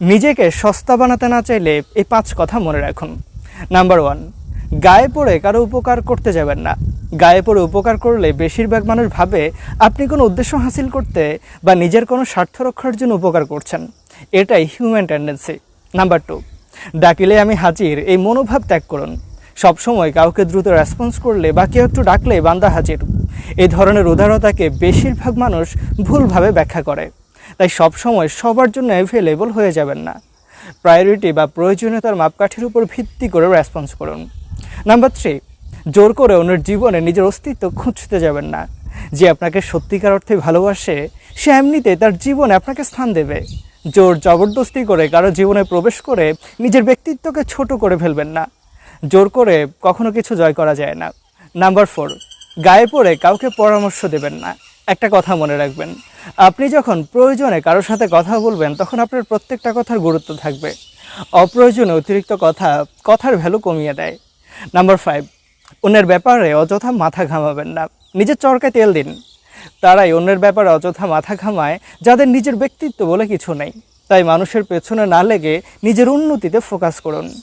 নিজেকে সস্তা বানাতে না চাইলে এই পাঁচ কথা মনে রাখুন। নাম্বার ওয়ান গায়ে পড়ে কারও উপকার করতে যাবেন না। গায়ে পড়ে উপকার করলে বেশিরভাগ মানুষ ভাবে আপনি কোনো উদ্দেশ্য হাসিল করতে বা নিজের কোনো স্বার্থ রক্ষার জন্য উপকার করছেন। এটাই হিউম্যান টেন্ডেন্সি নাম্বার টু ডাকিলে আমি হাজির, এই মনোভাব ত্যাগ করুন। সবসময় কাউকে দ্রুত রেসপন্স করলে বা কেউ একটু ডাকলে বান্দা হাজির। এই ধরনের উদারতাকে বেশিরভাগ মানুষ ভুলভাবে ব্যাখ্যা করে। তাই সবসময় সবার জন্য অ্যাভেলেবল হয়ে যাবেন না। প্রায়োরিটি বা প্রয়োজনীয়তার মাপকাঠির উপর ভিত্তি করে রেসপন্স করুন। নাম্বার থ্রি জোর করে অন্যের জীবনে নিজের অস্তিত্ব খুঁজতে যাবেন না। যে আপনাকে সত্যিকার অর্থে ভালোবাসে, সে এমনিতে তার জীবনে আপনাকে স্থান দেবে। জোর জবরদস্তি করে কারও জীবনে প্রবেশ করে নিজের ব্যক্তিত্বকে ছোট করে ফেলবেন না। জোর করে কখনো কিছু জয় করা যায় না। নাম্বার ফোর গায়ে পড়ে কাউকে পরামর্শ দেবেন না। একটা কথা মনে রাখবেন আপনি যখন প্রয়োজনে কারোর সাথে কথা বলবেন, তখন আপনার প্রত্যেকটা কথার গুরুত্ব থাকবে। অপ্রয়োজনে অতিরিক্ত কথা, কথার ভ্যালু কমিয়ে দেয়। নাম্বার ফাইভ অন্যের ব্যাপারে অযথা মাথা ঘামাবেন না। নিজের চরকায় তেল দিন। তারাই অন্যের ব্যাপারে অযথা মাথা ঘামায়, যাদের নিজের ব্যক্তিত্ব বলে কিছু নেই। তাই মানুষের পেছনে না লেগে নিজের উন্নতিতে ফোকাস করুন।